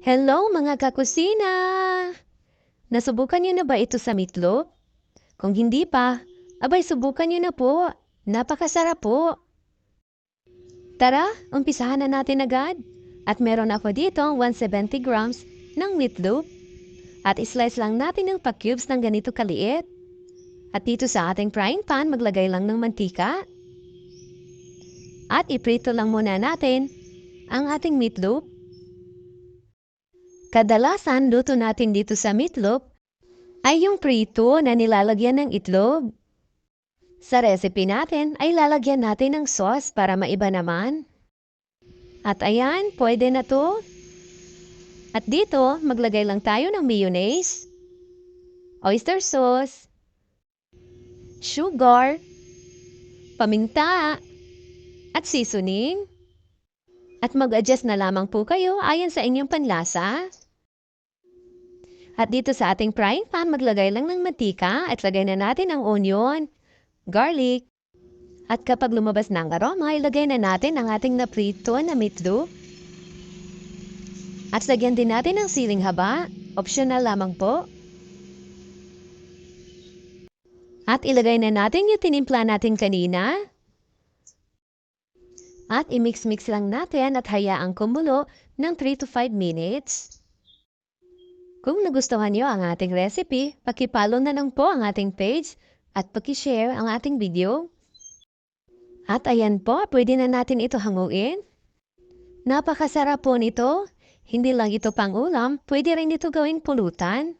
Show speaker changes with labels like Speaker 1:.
Speaker 1: Hello mga kakusina! Nasubukan niyo na ba ito sa meatloaf? Kung hindi pa, abay subukan niyo na po. Napakasarap po. Tara, umpisahan na natin agad. At meron ako dito 170 grams ng meatloaf. At islice lang natin ng pa-cubes ng ganito kaliit. At dito sa ating frying pan, maglagay lang ng mantika. At iprito lang muna natin ang ating meatloaf. Kadalasan luto natin dito sa meatloaf ay yung prito na nilalagyan ng itlog. Sa recipe natin ay lalagyan natin ng sauce para maiba naman. At ayan, pwede na to. At dito, maglagay lang tayo ng mayonnaise, oyster sauce, sugar, paminta, at seasoning. At mag-adjust na lamang po kayo ayon sa inyong panlasa. At dito sa ating frying pan, maglagay lang ng mantika at lagay na natin ang onion, garlic. At kapag lumabas na ang aroma, ilagay na natin ang ating naprito na meatloaf. At lagyan din natin ng siling haba. Optional lamang po. At ilagay na natin yung tinimpla natin kanina. At i-mix-mix lang natin at hayaang kumulo ng 3 to 5 minutes. Kung nagustuhan niyo ang ating recipe, pakipollow na lang po ang ating page at pakishare ang ating video. At ayan po, pwede na natin ito hanguin. Napakasarap po nito. Hindi lang ito pang ulam, pwede rin ito gawing pulutan.